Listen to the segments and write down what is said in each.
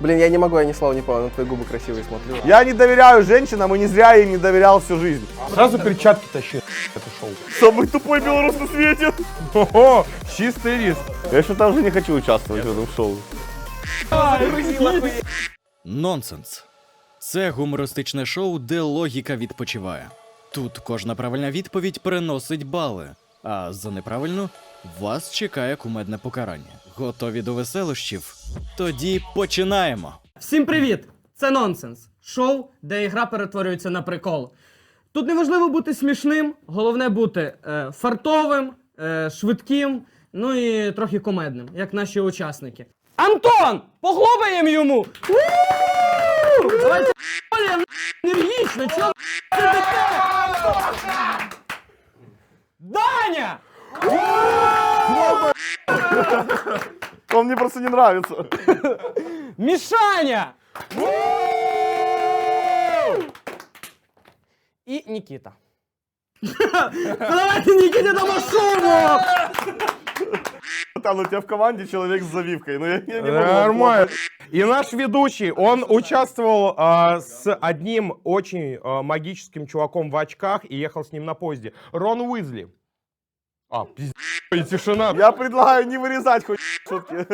Блин, я не могу, я ни слова не понял, на твои губы красивые смотрю. Я не доверяю женщинам и не зря им не доверял всю жизнь. Сразу перчатки тащи. Это шоу. Самый тупой белорус на свете. Ого, чистый риск. Я что-то уже не хочу участвовать в этом шоу. Нонсенс. Це гумористичне шоу, де логіка відпочиває. Тут кожна правильна відповідь приносить бали, а за неправильну вас чекає кумедне покарання. Готові до веселощів? Тоді починаємо. Всім привіт! Це нонсенс. Шоу, де ігра перетворюється на прикол. Тут не важливо бути смішним, головне бути е, фартовим, е, швидким, ну і трохи комедним, як наші учасники. Антон! Похлопаємо йому! Давайте енергічно? Даня! Он мне просто не нравится. Мішаня! І Нікіта. Давайте Нікіті дамо шуму! Там у тебя в команде человек с завивкой. Ну я, я не могу. Нормально. И наш ведущий, он участвовал а, с одним очень а, магическим чуваком в очках и ехал с ним на поезде. Рон Уизли. А, пиздец, и тишина. Я предлагаю не вырезать хоть шутки.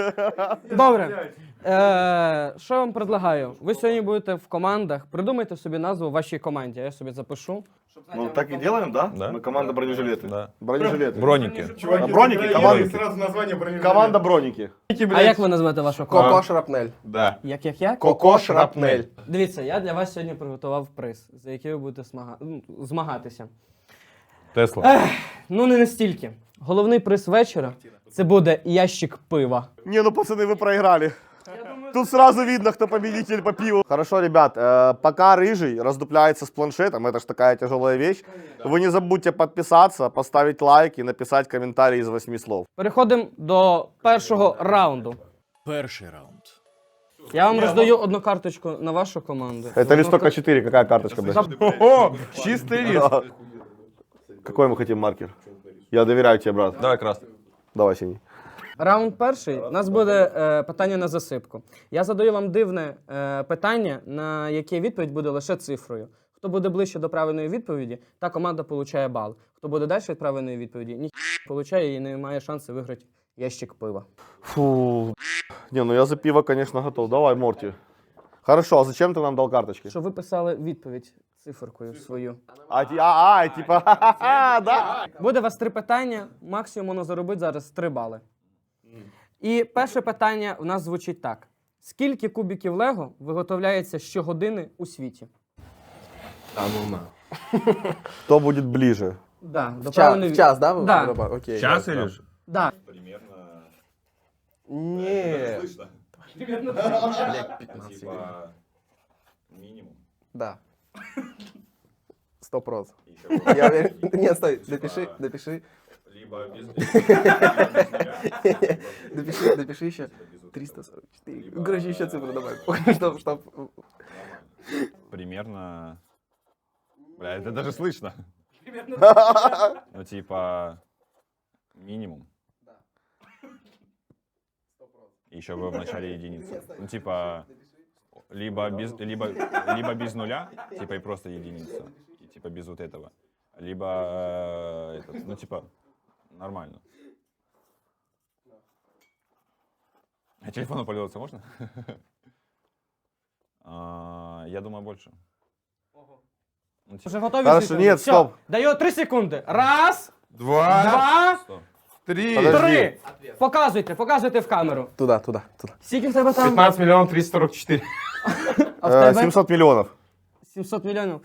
Добре. Е, що я вам предлагаю? Ви сьогодні будете в командах. Придумайте собі назву вашій команді. Я собі запишу. Ну так и делаем, да? Да. Мы команда бронежилеты. Да. Бронежилеты. Броники. А, броники, команда. Команда броники. А як ви назвете вашу команду? Коко Шрапнель. Да. Як як як? Коко Шрапнель. Дивіться, я для вас сьогодні приготував приз, за який ви будете смага... ну, змагатися. Тесла. Ну не настільки. Головний приз вечора це буде ящик пива. Не, ну пацаны, вы проиграли. Тут сразу видно, кто победитель по пиву. Хорошо, ребят, э, пока рыжий раздупляется с планшетом, это ж такая тяжелая вещь, вы не забудьте подписаться, поставить лайк и написать комментарий из восьми слов. Переходимо до першого раунду. Перший раунд. Я вам роздаю одну карточку на вашу команду. Это листок А4, какая карточка, блядь? Ого, чистый риск. Какой мы хотим маркер? Я доверяю тебе, брат. Давай красный. Давай, синий. Раунд перший. У нас буде е, питання на засипку. Я задаю вам дивне е, питання, на яке відповідь буде лише цифрою. Хто буде ближче до правильної відповіді, та команда получає бал. Хто буде далі від правильної відповіді, ні получає і не має шансу виграти ящик пива. Фу. Не, ну я за пиво, конечно, готов. Давай, Морти. Хорошо, а зачем ты нам дал карточки? Щоб ви писали відповідь циферкою свою. А, ти- а, а, типа, да? Буде у вас три питання, максимум воно заробить зараз три бали. І перше питання в нас звучить так: скільки кубіків Лего виготовляється щогодини у світі? Кто будет ближе? Да, до В час, правильної в час, да? Да. Окей. Час или же? Да. Не. Типа минимум. Да. Сто проц. Я уверен- Нет, стой, допиши, допиши. Либо без... Допиши, допиши еще 344. Короче, еще цифру добавь. Чтоб, чтоб... Примерно... Бля, это даже слышно. Ну, типа... Минимум Еще бы в начале единицы. Ну, типа... Либо без, либо, либо без нуля, типа и просто единица. И, типа без вот этого. Либо, э, этот, ну, типа, нормально. А телефону пользоваться можно? А, Я думаю, больше. Ну, типа, Вже готові? Хорошо, всі? ні, Всьо, стоп. Даю три секунди. Раз, Два, два, сто. Три. Три. Показуйте, показуйте в камеру. Туда, туда, туда. Скільки в тебе там? 15 миллионов 344. А в Э, тебе? 700 миллионов. 700 мільйонів.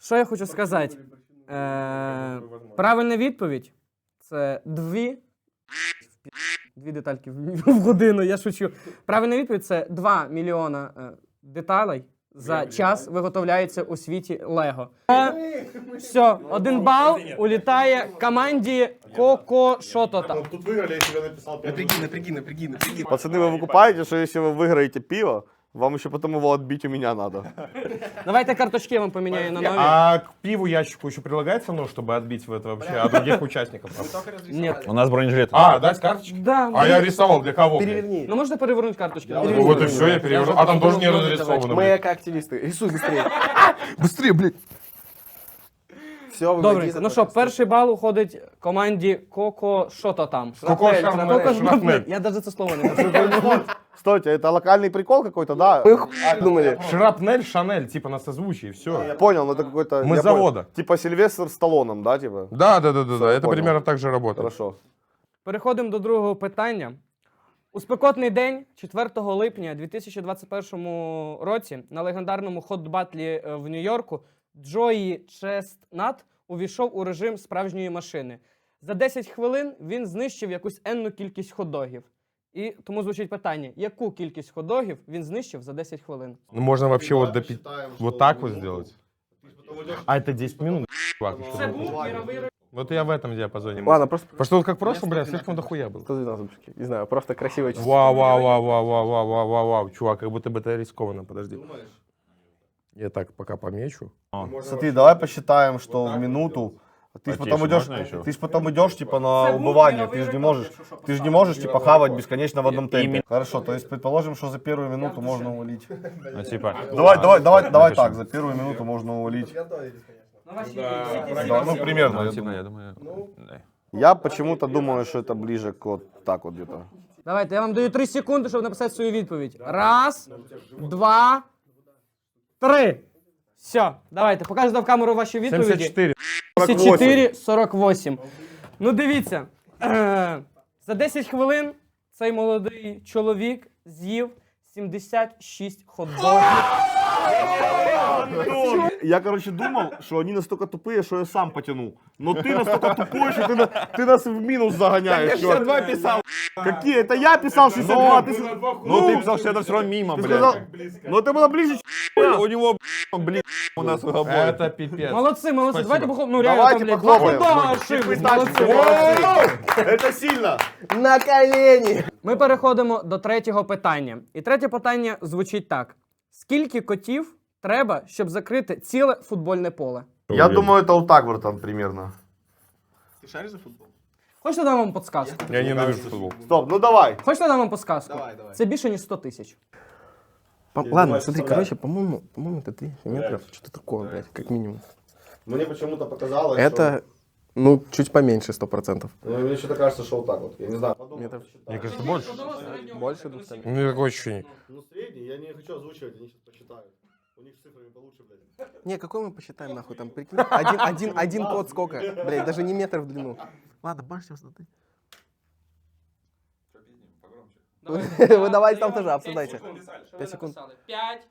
Що я хочу сказати? Е, правильна відповідь це дві. Дві детальки в в годину, я шучу. Правильна відповідь це 2 мільйона е, деталей за час виготовляється у світі Лего. Е, Все, один бал улітає команді Коко що-то там. Пацаны, вы выкупаете, что если вы выиграете пиво, Вам еще потом его отбить у меня надо. Давайте карточки я вам поміняю на нові. А к пиву ящику еще прилагается нож, чтобы отбить в это вообще от других участников? Ні. У нас бронежилет. А, дать карточки? Да. А я рисовал для кого? блядь? Переверни. Ну можна перевернути карточки. Ну вот и все, я переверну. А там тоже не нарисовано. Мы блядь. как активисты. Рисуй быстрее. Быстрее, блядь. Все, Добренько. Ну що, перший бал уходить команді Коко. Що то там? Коко Шрапнель, Шрапнель. Коко Шрапнель. Шрапнель. Я навіть це слово не можу. Стойте, это локальный прикол какой-то, да? Мы хуй думали. Шрапнель, Шанель, типа на созвучии, все. Я понял, но это какой-то... Мы я с завода. понял. Типа Сильвестр с Сталлоном, да, типа? Да, да, да, да, да. я Это понял. примерно так же работает. Хорошо. Переходимо до другого питання. У спекотний день, 4 липня 2021 році, на легендарному хот-батлі е, в Нью-Йорку Джої Честнат увійшов у режим справжньої машини. За 10 хвилин він знищив якусь енну кількість хот-догів. І тому звучить питання: яку кількість хот-догів він знищив за 10 хвилин? Ну, можно вообще вот допить, вот так вот сделать. А это 10 минут, чувак. еще нужно. Вот я в этом диапазоне. Ладно, просто Потому что вот как в прошлом, бля, слишком дохуя было. 112 башки. Не знаю, просто красивое число. Вау, вау, вау, вау, вау, вау, вау, вау, вау, чувак, как будто бы это рискованно, подожди. Я так пока помечу. Смотри, давай посчитаем, что в минуту ты ж Потише потом идешь, ты ж потом идешь типа на убывание, ты же не можешь, ты же не можешь типа хавать бесконечно в одном темпе. Хорошо, то есть предположим, что за первую минуту можно увалить. Ну, типа... Давай, давай, давай, давай так, за первую минуту можно увалить. Да, ну примерно. Ну, я типа, думаю. я думаю... да. Я почему-то думаю, что это ближе к вот так вот где-то. Давайте, я вам даю 3 секунди, щоб написати свою відповідь. Раз, два, три. Все, давайте, покажете в камеру ваші відповіді. 74. 74, 48. Ну дивіться. е, За 10 хвилин цей молодий чоловік з'їв 76 хот-догів. Я, короче, думал, что они настолько тупые, что я сам потяну. Но ты настолько тупой, что ты, на- ты нас в минус загоняешь. чувак. 62 писал. Какие? Это я писал 62, ты, с- Ну, ты писал, что это все равно мимо, ты сказал... блядь. Но это было ближе, У него, блин, у нас в габоне. Это пипец. Молодці, молодці. Спасибо. Давайте похлопаємо. Ну реально Давайте там, блядь, похлопаем. два хот-дога ошибки. Молодці. Это сильно. На колени! Ми переходимо до третього питання. І третє питання звучить так: скільки котів треба, щоб закрити ціле футбольне поле? Я думаю, это вот так вот там примерно. Хочете дам вам подсказку? Я ненавижу футбол. Стоп, ну давай. Хочете дам вам подсказку? Давай, давай. Це більше ніж 100 тисяч. По- Ладно, смотри, короче, по-моему, по-моему, это 200 метров. Что-то такое, блядь, как минимум. Мне почему-то показалось, Это, ну, чуть поменьше 100%. Ну, мне что-то кажется, что вот так вот. Я не знаю. Метров Мне кажется, больше. больше 200 У меня такое ощущение. Ну, средний, я не хочу озвучивать, они сейчас посчитают. У них с цифрами получше, блядь. Не, какой мы посчитаем, нахуй, там, прикинь, один, один, один код сколько? Блядь, даже не метр в длину. Ладно, 100 тысяч. Вы давайте там тоже обсуждайте. 5 секунд. 5,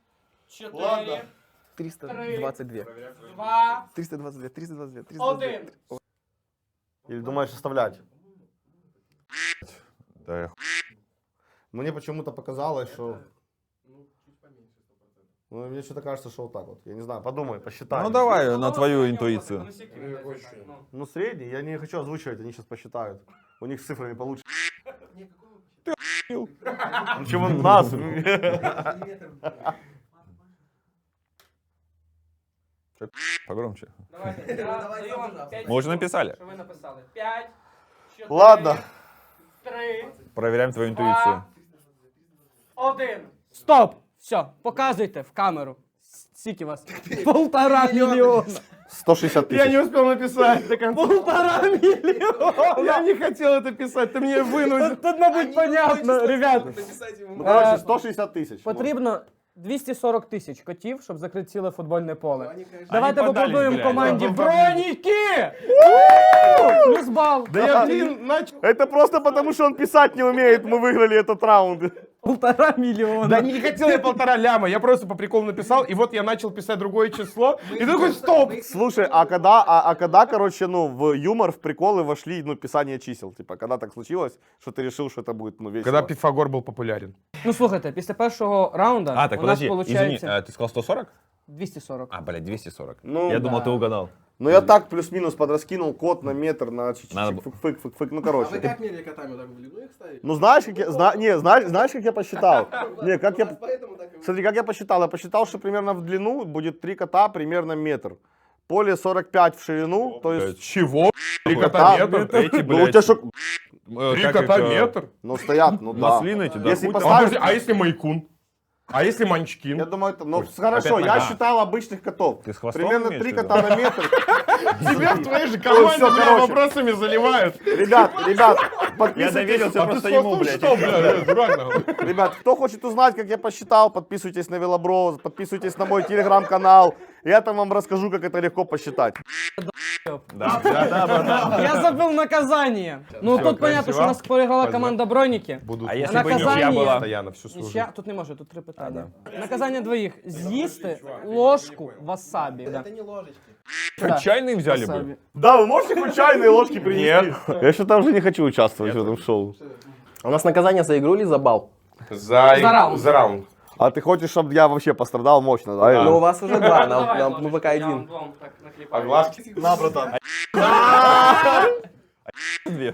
4, 322. 2, 322, 322, 322. Или думаешь оставлять? Да, я Мне почему-то показалось, что... Ну, мне что-то кажется, что вот так вот. Я не знаю, подумай, посчитай. Ну давай на твою интуицию. Ну, средний, я не хочу озвучивать, они сейчас посчитают. У них с цифрами получше. Ты Ну, чего нас? Погромче. Мы уже написали. Що ви написали? 5, 4, Ладно. 3, Проверяем твою интуицию. 1. Стоп! Все, показуйте в камеру. Скільки вас? Полтора мільйона. 160 Я тысяч. не успел написать до конца. Полтора мільйона. Я не хотел это писать, ты мне вынудил. Тут, тут, мабуть, понятно, ребят. Ну, короче, Э, 160 тысяч. Потрібно 240 тисяч котів, щоб закрити ціле футбольне поле. Давайте Они подались, поаплодуємо блядь. команді Да, Броніки! Плюс бал. Да я, блин, начал. Это просто потому, что он писать не умеет, мы выиграли этот раунд. Полтора мільйона. Да не хотел я полтора ляма, я просто по приколу написал, и вот я начал писать другое число, и такой, стоп! Слушай, а когда, а, а когда, короче, ну, в юмор, в приколы вошли, ну, писание чисел? Типа, когда так случилось, что ты решил, что это будет, ну, весело? Когда Пифагор был популярен. Ну слухайте, після першого раунда А, так у нас подожди, извини, виходить а, ты сказал 140? 240. А, блядь, 240. Ну, Я думал, ты угадал. Ну, я так плюс-минус подраскинул код на метр, на Надо фык, фык, фык, фык, ну, короче. как мерили котами, так в длину их ставить? Ну, знаешь, как я, зна- не, знаешь, знаешь, как я посчитал? Не, как я, Смотри, как я посчитал? Я посчитал, что примерно в длину будет три кота примерно метр. Поле 45 в ширину, то есть... Чего? Три кота метр? Эти, Ну, у тебя блядь, что? э, Три кота метр? Ну, стоят, ну да. Маслины эти, да. А, а если майкун? А если Я манчкин? думаю, это... Ну, Ой, хорошо, я нога. считал обычных котов. Ты с хвостом Примерно три кота на метр. Тебя в твоей же Ой, команде, бля, вопросами заливают. Ребят, ребят, Я подписывайтесь. доверился А просто ему, блядь. Ребят, кто хочет узнать, как я посчитал, подписывайтесь на Велобро, подписывайтесь на мой телеграм-канал. Я там вам расскажу, как это легко посчитать. Да, да, да, братан. Я забыл наказание. Ну тут понятно, що у нас проіграла Возьмем. команда Броніки. Будут А если бы Наказание. ничья была? постоянно всю свою Нічия, тут не може, тут три питання. Наказання двоїх. З'їсти ложку васабі. Да. Что, Да. чайные взяли бы? Васабі. Да, вы можете хоть чайные ложки принести? Я что-то уже не хочу участвовать в этом шоу. У нас наказание за игру или за бал? За, За раунд. За раунд. А ты хочешь, чтобы я вообще пострадал мощно, да? Ну, у вас уже два, нам, Давай, нам мы пока я один. вам так. А глазки? На, братан. Две.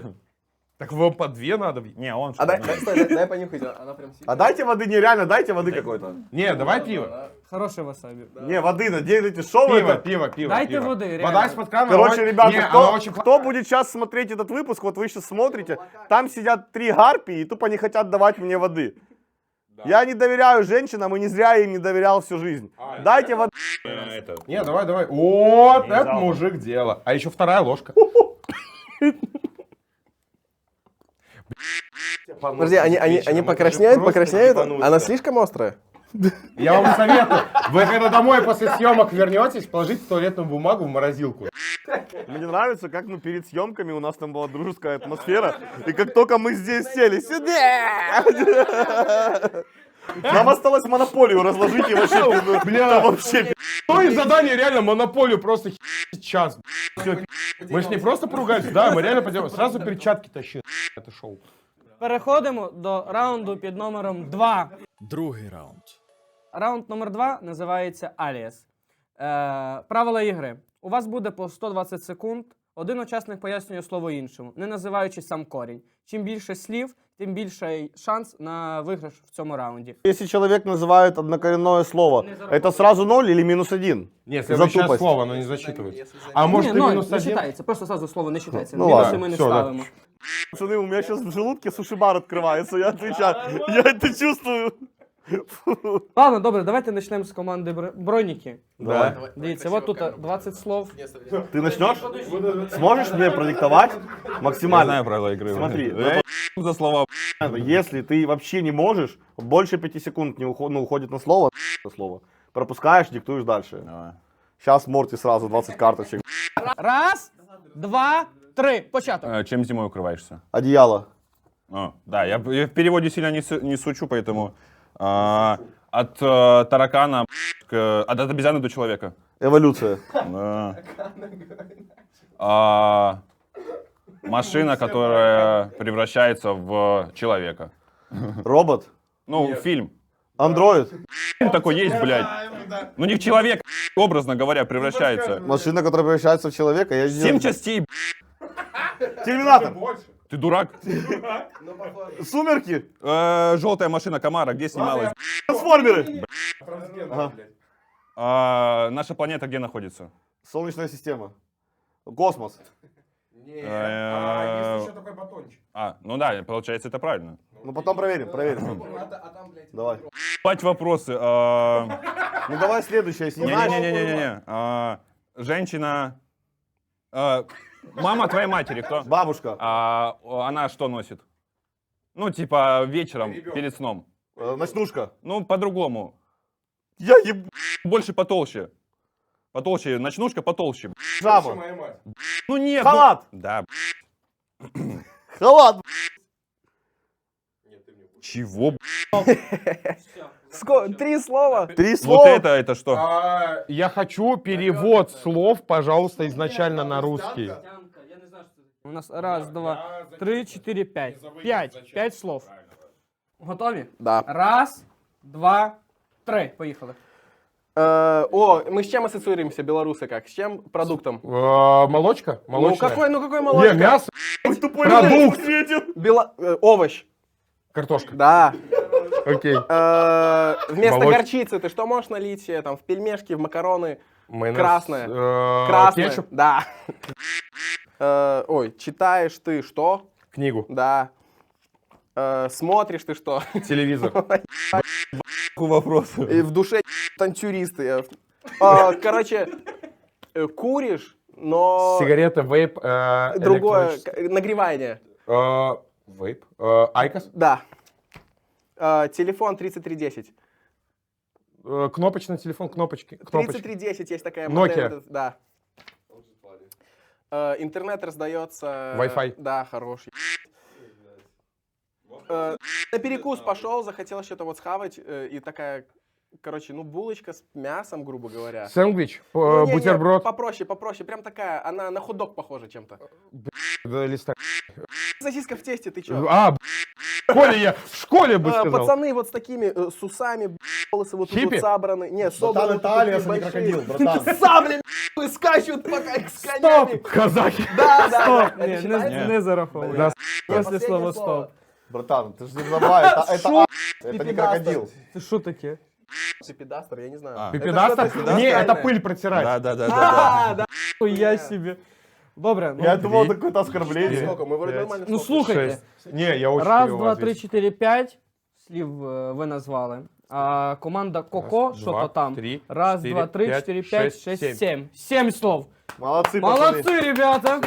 Так вам по две надо? Не, он А что? дай, дай, стой, дай, дай понюхать, она прям сильно. А дайте воды, нереально, дайте воды какой-то. Не, давай пиво. Хороше васабі. Не, воды, наделите, что вы Пиво, это? пиво, пиво. Дайте пиво. воды, реально. Вода из-под крана. Короче, она- ребята, Не, кто, она очень кто будет сейчас смотреть этот выпуск, вот вы сейчас смотрите, там сидят три гарпии и тупо не хотят давать мне воды. Я не доверяю женщинам и не зря им не доверял всю жизнь. Дайте воды. Э, это, Не, давай, давай. Вот, Не это залп. мужик дело. А еще вторая ложка. Подожди, они, они, они покраснеют, покраснеют, она слишком острая? Я вам советую. Вы когда домой после съемок вернетесь, положите туалетную бумагу в морозилку. Мне нравится, как ну, перед съемками у нас там была дружеская атмосфера, и как только мы здесь сели, сюда! Нам осталось монополию разложить и вообще, ну, Бля, вообще Ну и задание реально монополию просто час. Мы же не просто поругались, да, мы реально пойдем. Сразу перчатки тащи. Это шоу. Переходимо до раунду під номером 2. Другий раунд. Раунд номер 2 називається Аліас. Е, правила ігри. У вас буде по 120 секунд. Один учасник пояснює слово іншому, не називаючи сам корінь. Чим більше слів, тим більший шанс на виграш в цьому раунді. Если человек называет однокоренное слово, это сразу ноль или минус один? Не, За следующее тупость. слово, оно не засчитывается. А может Ні, и ноль, минус не один? вважається, просто сразу слово не вважається. Ну Мінуси ладно, ми не всё, да. ставимо. Пацаны, у меня сейчас в желудке суши-бар открывается, я отвечаю. Я это чувствую. Ладно, добре, давайте почнемо з команди Бр- Броніки. Давай. Дивіться, от тут 20 слов. Ты начнешь? Сможешь мне продиктовать Я максимально? знаю правила игры. Смотри, Я за слова. Если ты вообще не можешь, больше пяти секунд не ну, уходит на слово, на слово, пропускаешь, диктуешь дальше. Давай. Сейчас Морти сразу 20 карточек. Раз, два, три. Початок. Э, Чем зимой укрываешься? Одеяло. О, да, я, я в переводе сильно не, су- не сучу, поэтому а, от э, таракана к, от, от обезьяны до человека. Эволюция. Да. А, машина, которая превращается в человека. Робот. Ну, фильм. Андроид. Фильм такой есть, блядь. Ну не в человека, образно говоря, превращается. Машина, которая превращается в человека. Я не- Семь частей, б***ь. Терминатор. ты дурак. Сумерки. Э, желтая машина Камара, где снималась? Трансформеры. А, наша планета где находится? Солнечная система. Космос. Э, такой батончик. А, ну да, получается, это правильно. Ну потом проверим, проверим. Давай. Пать вопросы. а, Ну давай следующее, если не знаешь. Не-не-не-не-не. а, Женщина... а, Мама твоей матери кто? Бабушка. А, она что носит? Ну, типа вечером, перед сном. Э, Ночнушка. Ну, по-другому. Я еб... Больше потолще. Потолще, ночнушка потолще. Жаба. Ну нет. ну- Халат. Да. Халат. Чего? б***ь? Ско- Три слова. Три Вот слова. это, это что? А, я хочу перевод слов, пожалуйста, изначально на русский. У нас раз, два, три, чотири, п'ять. П'ять. П'ять слов. Готові? Да. Раз, два, три. Поїхали. Э, о, мы с чем ассоциируемся, белорусы как? С чем продуктом? Э, молочка? Ну Молочная? какой, ну какой Не, молочка? мясо, Ой, тупой Продукт. Бело... э, овощ. картошка. Да. Окей. Э, Вместо Молоч- горчицы ты что можешь налить э, там в пельмешки, в макароны? Майонез, Красное. э, Красное. Кетчуп, Да. Э, Ой, читаешь ты что? книгу, Да. Э, Смотришь ты что? телевизор. Вопрос. И в душе танцюристы. я. А, Короче, э, куришь, но Сигареты, вейп, э, другое, электрочество. к- нагревание. Э, Вейп. э, Айкос. Да. Э, Телефон 3310. э, Кнопочный телефон, кнопочки. кнопочки. 3310 есть такая Nokia. модель. это- Да. Э, Интернет раздается... Wi-Fi. Да, хороший. Э, На перекус пошел, захотел что-то вот схавать, э, и такая, короче, ну, булочка с мясом, грубо говоря. Сэндвич, э, Не-не-не, бутерброд. Попроще, попроще. Прям такая, она на хот-дог похожа чем-то Да, листа- Сосиска в тесте, ты чё? А, б- в школе я, в школе бы А, сказал. Пацаны вот с такими э, с усами, б***ь, волосы вот тут Хиппи? вот собраны. Не, Братан, собраны это вот Алиас, а такие не крокодил, большие. братан. Саблями б***ь, скачут пока их с конями. Казахи. Да, да, Стоп, да. ні, Это не, считается? не зараховуй. Да, Після Последнее слова слово. стоп. Братан, ты же не забывай, это, это, Шо? а, это не Пипедастер. крокодил. Це що таке? Пипедастер, я не знаю. А. Это Пипедастер? что-то Не, это специальное. пыль протирать. Да, да, да, да. А, да. Я собі. Добре, ну, Я думал, Две. это какое-то оскорбление. Сколько? Мы вроде Пять. нормально ну стопали. слухайте. Шесть. Не, я очень Раз, криво два, три, ответил. чотири, п'ять слів е, ви назвали. А команда Коко, Раз, що два, то там? три, Раз, четыре, два, три, пять, чотири, п'ять, шесть, шесть, семь. сім. Сім слов. Молодцы, пацаны. Молодцы, ребята.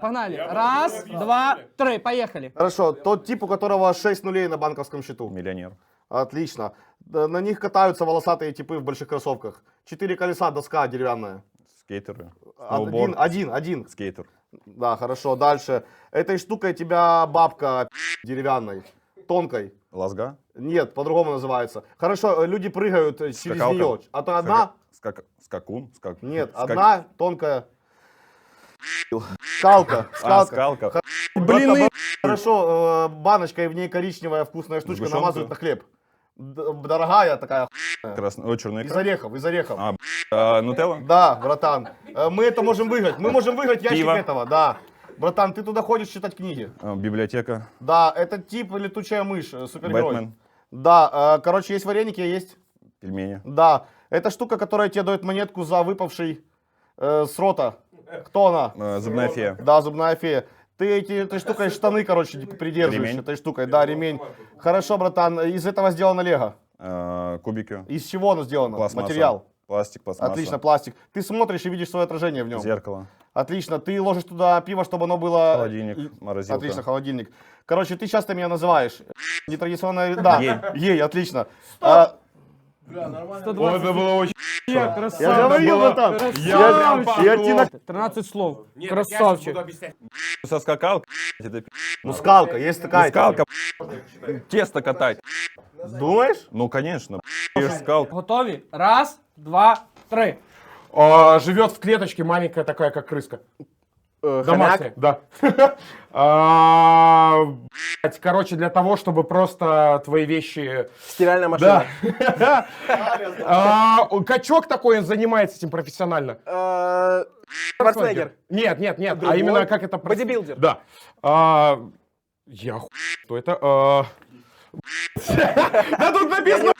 Погнали. Раз, два, три. Поехали. Хорошо, тот тип, у которого 6 нулей на банковском счету. Миллионер. Отлично. Да, На них катаются волосатые типы в больших кроссовках. Четыре колеса, доска деревянная. Скейтеры. Один, Сноуборд. один, один. Скейтер. Да, хорошо. Дальше. Этой штукой тебя бабка деревянной, тонкой. Лазга. Нет, по-другому называется. Хорошо, э, люди прыгают э, через Скакалка. нее. А то одна, Скак... Скакун. Скак... нет, скак- одна тонкая. Скалка, А, скалка. скалка. Блины. Хорошо, э, баночка и в ней коричневая вкусная штучка намазывают на хлеб. Д- Дорогая такая, Красно... О, черный из орехов, из орехов. А, а, Нутелла? Да, братан. Э, Мы это можем выиграть. Мы можем выиграть ящик Пиво. этого, да. Братан, ты туда ходишь читать книги. А, библиотека. Да, это тип летучая мышь, э, супергерой. Бэтмен. Да, э, короче, есть вареники, есть. Пельмени. Да, это штука, которая тебе дает монетку за выпавший э, с рота. Кто она? э, Зубная фея. Да, зубная фея. Ты эти, этой штукой штаны, короче, типа, придерживаешь. Ремень. Этой штукой, да, ремень. Хорошо, братан, из этого сделано лего. э, Кубики. Из чего оно сделано? Пластмасса. Материал. Пластик, пластмасса. Отлично, пластик. Ты смотришь и видишь свое отражение в нем. Зеркало. Отлично. Ты ложишь туда пиво, чтобы оно было... Холодильник. Морозилка. Отлично, холодильник. Короче, ты часто меня называешь. Нетрадиционная... Да, Ей. ей, отлично. А, О, это было очень... Я я красавчик. говорил, было- братан. Я Я, я тебе на- 13 слов. Красавчик. Со скакалкой. Это. Ну, скалка, есть такая. Ну, скалка. Тесто катать. Думаешь? Ну, конечно. Ешь скалку. Готові? Раз, два, три. А, живет в клеточке маленькая такая, как крыска. Э, хомяк. да. А, Короче, для того, чтобы просто твои вещи... Стиральная машина. А, Качок такой, занимается этим профессионально. Э, Шварценеггер. Нет, нет, нет. А именно как это... Бодибилдер. Да. А, Я ху... Что это? Да тут написано...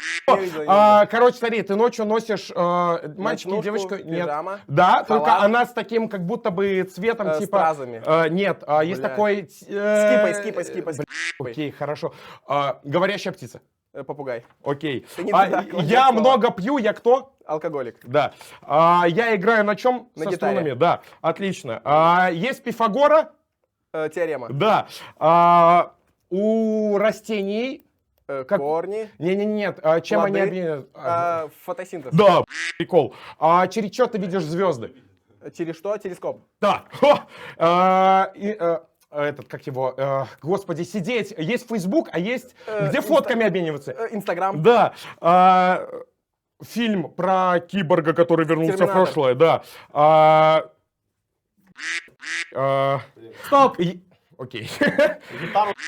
А, Короче, смотри, ты ночью носишь э, мальчик и девочка. Нет. пижама. Да, только халат. она с таким как будто бы цветом Э, с типа. стразами. э, нет, а, есть такой. э, Скипай, скипай, скипай. Окей, хорошо. А, говорящая птица. Э, Попугай. Окей. Ты не А, я слово. много пью, я кто? Алкоголик. Да. А, я играю на чем? На Со гитаре. струнами. Да, отлично. А, есть Пифагора? Э, Теорема. Да. А, у растений. Э, Как- Корни. Не-не, нет. а, чем они Плоды. объединяют? А, Э, Фотосинтез. Да, прикол. А через что ты видишь звезды? Через что? Телескоп. Да. А, и, э, этот, как его, э, господи, сидеть. Есть Facebook, а есть, Э, где инста- фотками обмениваться. Э, Инстаграм. Да. А, фильм про киборга, который вернулся в Терминатор. прошлое, да. А, а, Стоп. и- Окей.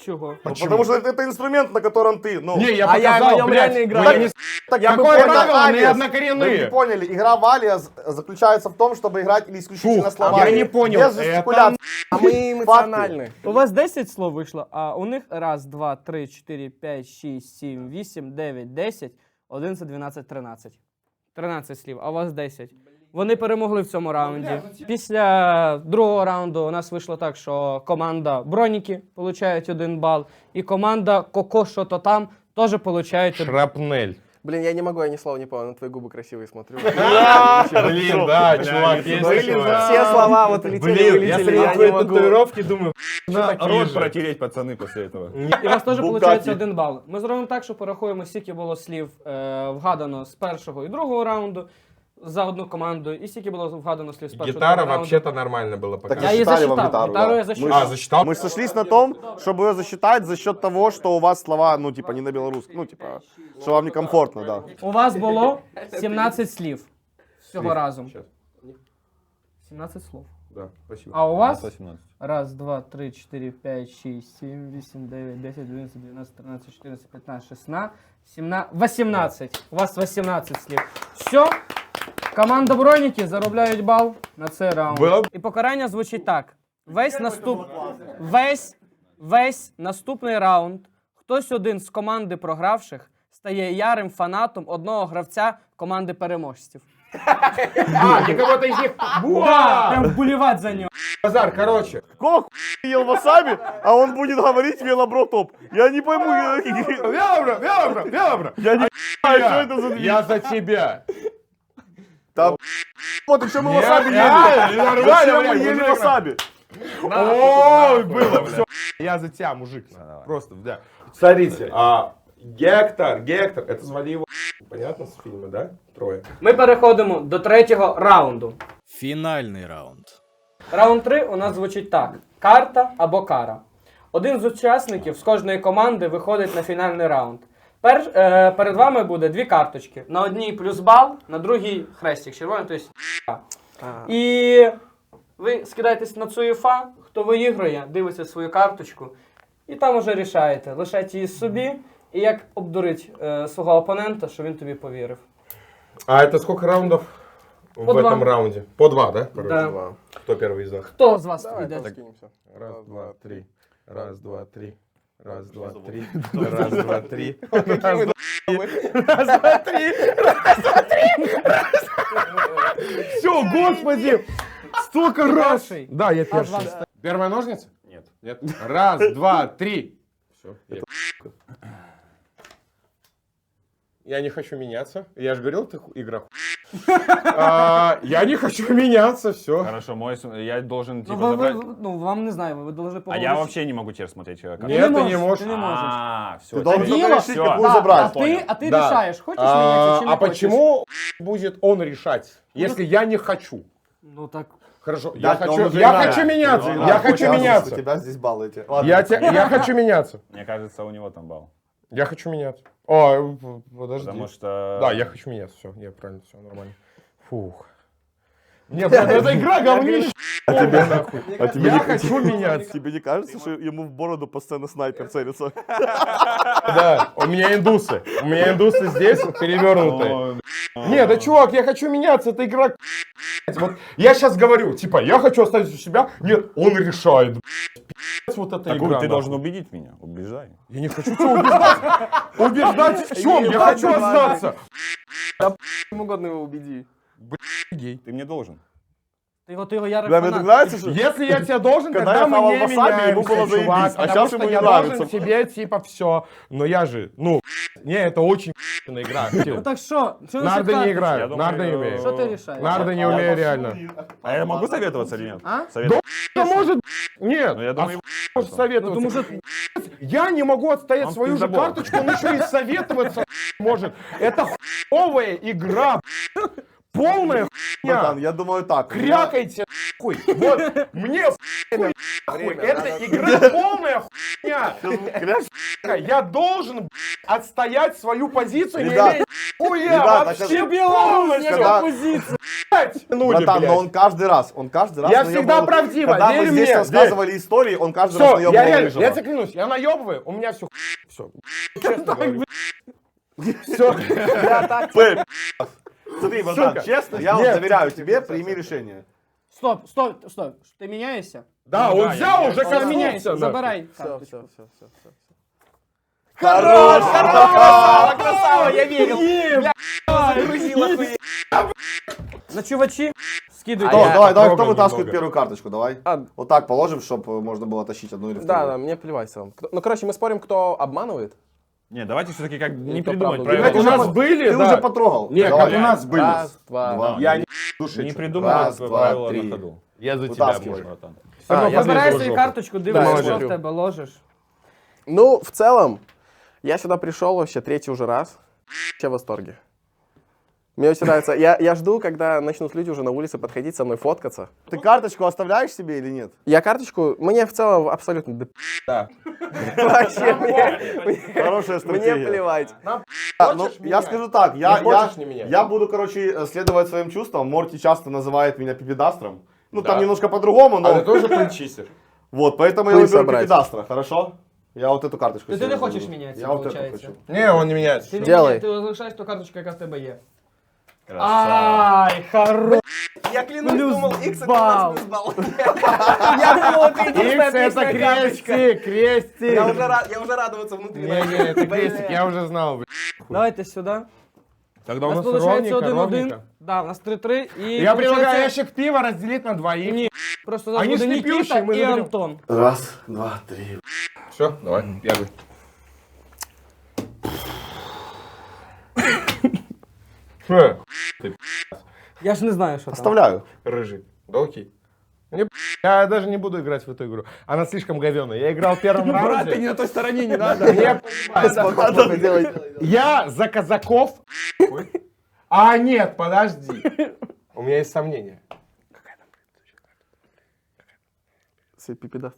Чого? Ну, Потому что это, это инструмент, на котором ты, ну... Не, я А я показал, на нем блядь. реально Ну, играю. я не Так Я какое какое правило? правило? Они Алиас? однокоренные. Вы не поняли, игра в Алиас заключается в том, чтобы играть или исключительно Фух, словами. я не понял, Без это- жестикуляции. А мы эмоциональны. У вас 10 слов вийшло, а у них раз, два, три, чотири, п'ять, шість, сім, вісім, дев'ять, десять, одинадцять, дванадцять, тринадцять. 13 слів, а у вас 10. Вони перемогли в цьому раунді. Після другого раунду у нас вийшло так, що команда Броніки получають один бал, і команда Коко що то там теж получають один Шрапнель. Блин, я не могу, я ни слова не понял, на твои губы красивые смотрю. Блин, да, чувак, есть такое. Все слова вот улетели, Блин, я вылетели, смотрел я не твои могу. татуировки, думаю, На такие рот же. протереть, пацаны, после этого. І у вас теж Букаті. виходить один бал. Ми зробимо так, що порахуємо, скільки було слів е, вгадано з першого і другого раунду за одну команду, і скільки було вгадано слів з першого і Гитара другого раунду. вообще-то нормально было Так Я показать. її Засчитали вам засчитав. гітару, Гітару да. я засчитав. А, засчитал? Мы сошлись на том, чтобы ее засчитать за счет того, что у вас слова, ну, типа, не на белорусском. Ну, типа, что вам некомфортно, да. У вас було 17 слів всього разом. Щас. 17 слов. Да, спасибо. А у вас 117. раз, два, три, чотири, п'ять, шість, сім, вісім, дев'ять, десять, одинадцять, дванадцять, тринадцять, чотирнадцять, п'ятнадцять, шістнадцять, сімнадцять, 18. У вас 18 слів. Все. Команда Броніки заробляють бал на цей раунд. І покарання звучить так. Весь наступ... весь, весь наступний раунд хтось один з команди програвших стає ярим фанатом одного гравця команди переможців. А, ты кого-то из них... Да, прям вболівати за нього. Базар, короче. Какого хуя ел васаби, а он будет говорить велобро топ? Я не пойму. я- Велобро, велобро, велобро. Я не понимаю, что это за. Я за тебя. Вот, что мы Нет, васаби реально, ели. нормально, Зачем мы блядь, ели мужик. васаби? Ой, было, все. Я за тебя, мужик. Просто, да. Смотрите, а, Гектор, Гектор, это звали его, понятно, с фильма, да? Трое. Ми переходимо до третього раунду. Фінальний раунд. Раунд 3 у нас звучить так: карта або кара. Один з учасників з кожної команди виходить на фінальний раунд. Перш, е, перед вами буде дві карточки. На одній плюс бал, на другій хрестик червоний, тобто А, І ви скидаєтесь на цю ЄФА, хто виіграє, дивиться свою карточку, і там уже рішаєте, лишайте її собі, і як обдурить е, свого опонента, що він тобі повірив. А это сколько раундов в По два. этом раунде? По два, да? Короче? Да. два. Кто первый из вас? Хто з вас Давай, йде? подкинемся. Раз, два, три. Раз, два, три. Раз, два, три. Раз, два, три. Раз, два, три. Раз, два, три. Раз, два, три. Все, господи! Столько раз! Да, я первый. Первая ножницы? Нет. Нет. Раз, два, три. Все. Я не хочу меняться. Я же говорил, ты игра А, Я не хочу меняться, все. Хорошо, мой, я должен Ну, типа забрать. ну, вам не знаю, ви должны А я вообще не могу теперь смотреть. э, как- Нет, ты не можешь, можешь. ты не можешь. А, все. Ты должен Дело- только решить, Всё. какую Да, забрать. а ты, а ты Да. решаешь, хочешь А, меняться чи не а хочешь? почему будет он решать, если я не хочу? Ну так, Хорошо, Да, я он хочу, уже я играет. хочу меняться, я хочу играет. меняться. У тебя здесь баллы эти. Ладно. Я, те- я хочу меняться. Мне кажется, у него там бал. Я хочу меняться. О, э, подожди. Потому что... Да, я хочу меняться. Все, я правильно, все нормально. Фух. Не, блин, эта игра говнище. нахуй. А тебе Я не- хочу меняться. Тебе не кажется, что ему в бороду постоянно снайпер целится? Да, у меня индусы. У меня индусы здесь перевернутые. Нет, да чувак, я хочу меняться, это игра. Вот я сейчас говорю, типа, я хочу оставить у себя. Нет, он решает. Вот эта так игра. ты нахуй. должен убедить меня. Убеждай. Я не хочу тебя убеждать. Убеждать в чем? Я хочу остаться. Чем угодно его убеди. Гей. Ты мне должен. ти його, ти його ярий Бля, мне фанат. так нравится, что... Если я тебе должен, Когда тогда я мы хавал не васаби, ему было меняемся, заебись, чувак, а потому щас что ему не я нравится. должен тебе, типа, все. Но я же, ну, не, это очень игра. Ну так що? Що Нарды не? Я играю, думаю, нарды не умею. Що ти рішаєш? Нарды не умею реально. А я могу советоваться или нет? А? Советоваться. Да может, нет, Ну, я а думаю, с- может Ну, советоваться. що Я не могу отстоять Он свою же пиздобол. карточку, он еще и советоваться может. Это хуевая игра. Полная хуйня. Братан, я думаю так. Крякайте хуй. Вот мне хуй. Это игра полная хуйня. Я должен отстоять свою позицию. Ребят, хуя а вообще белорусская позиция. Братан, но он каждый раз, он каждый раз Я всегда правдиво, Когда мы здесь рассказывали истории, он каждый раз наебывал я реально, я тебе клянусь, я наебываю, у меня все Все. Все. Я так... Смотри, Богдан, Сука. честно, я вам Нет. доверяю тебе, прими решение. Стоп, стоп, стоп. Ты меняешься? Да, ну он взял уже Он меняется. Забирай Все, все, все, все, все. Хорош! Красава, я верил. На чувачи скидывай. А кто, давай, давай, кто вытаскивает немного. первую карточку, давай. А. Вот так положим, чтобы э, можно было тащить одну или вторую. Да, да, мне плевать в Ну, короче, мы спорим, кто обманывает. Не, давайте все-таки как не Это придумать правила. У нас были, Ты уже потрогал. Нет, как у нас были. Раз, два, Я не души. Не придумывать Раз, два, правила на три. ходу. Я за тебя Вытаскивай. можно, Антон. Свою карточку, Да, что в люблю. тебе ложиш. Ну, в целом, я сюда пришел вообще третий уже раз. Все в восторге. Мне очень нравится. Я, я жду, когда начнут люди уже на улице подходить со мной фоткаться. Ты карточку оставляешь себе или нет? Я карточку... Мне в целом абсолютно да Вообще, мне... Хорошая стратегия. Мне плевать. А, ну, я скажу так, я, Не не меняй. я буду, короче, э, следовать своим чувствам. Морти часто называет меня пипедастром. Ну, там немножко по-другому, но... А ты тоже пинчистер? Вот, поэтому я Пыль выберу пипедастра, хорошо? Я вот эту карточку ты не хочешь менять, Я вот эту получается? хочу. Не, он не меняется. Ты не Ты возвышаешь ту карточку, яка в. Ай, хорош! Я клянусь, Плюс думал, X это балл. плюс балл. Я думал, это единственная это крестик, крестик. Я уже, ра- я уже радоваться внутри. Не, не, это крестик, я уже знал. Давайте сюда. Тогда у нас ровненько, ровненько. Да, у нас 3-3. И Я предлагаю получается, ящик пива разделить на двоих. Не. Просто Они ж забуду Никита и. Антон. Раз, два, три. Все, давай, первый. Що? Ти Я ж не знаю, що там. Оставляю. рыжий. Да окей. Мне я даже не буду играть в эту игру. Она слишком говеная. Я играл первым первом Брат, ты не на той стороне, не надо. Я за казаков. А нет, подожди. У меня есть сомнения. Все пипи даст.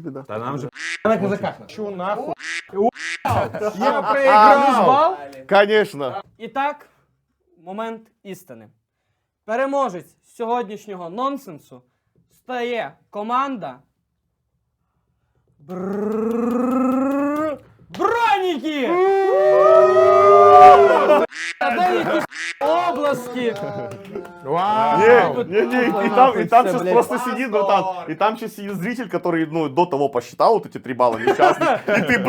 біда. Та нам же на казаках. Чу нахуй. Я проіграв бал. Звісно. І так, момент істини. Переможець сьогоднішнього нонсенсу стає команда. Броніки! обласки. Вау! Не, не, не, и Нахуй там, и там всё, сейчас блядь. просто сидит, братан, и там сейчас сидит зритель, который, ну, до того посчитал вот эти три балла несчастных, и ты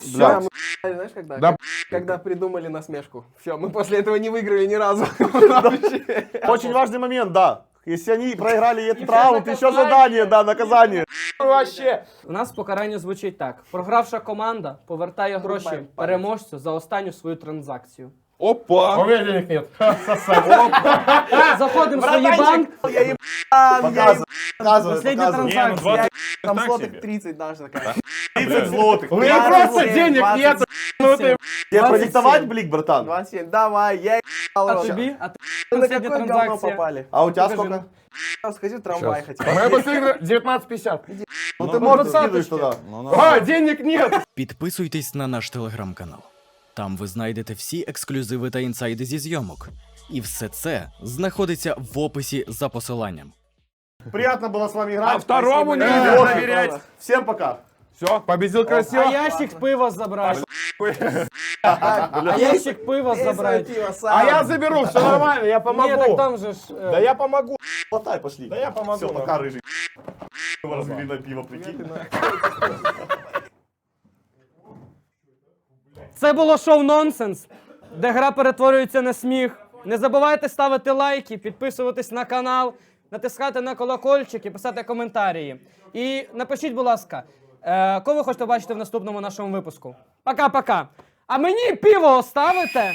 Все, Бля. мы знаешь, когда? Да, Когда придумали насмешку. Все, мы после этого не выиграли ни разу. Вообще. Очень важный момент, да. Если они проиграли этот Еще раунд, еще наказание. задание, да, наказание. Вообще! У нас покарання звучить так: програвша команда повертає гроші палець. переможцю за останню свою транзакцію. Опа! У меня денег нет. Заходимо в свої банк. Я ебан, я ебан. Показывай, Последняя показывай. Не, ну 20 Там так соток себе. 30 даже такая. 30 злотых. У меня Двадцать просто семь, денег двадцать нет. Ну ты Тебе 27. продиктовать, блик, братан? 27, давай, я ебал А рот. тобі? А ти Вы на последня какое говно транзакція. попали? А у тебя Покажи сколько? Сходи в трамвай хотя бы. Моя последняя 19.50. Ну Ну, ты можешь двадцаточки. скидываешь туда. Ну, ну. А, денег нет! Підписуйтесь на наш телеграм-канал. Там ви знайдете всі ексклюзиви та інсайди зі зйомок. І все це знаходиться в описі за посиланням. Приятно было с вами играть. А второму Спасибо, нельзя ребята. доверять. Всем пока. Все, победил красиво. А ящик пива забрать. А ящик пива Эй, свое забрать. пиво сам. А я заберу, все нормально, я Ні, так помогу. там же ж. е, Да я помогу. Хватай, пошли. Да я помогу. Все, пока, рыжий. Его развели на пиво, прикинь. Це було шоу Нонсенс, де гра перетворюється на сміх. Не забувайте ставити лайки, підписуватись на канал, натискати на колокольчик і писати коментарі. І напишіть, будь ласка, е, кого ви хочете бачити в наступному нашому випуску. Пока-пока. А мені піво оставите?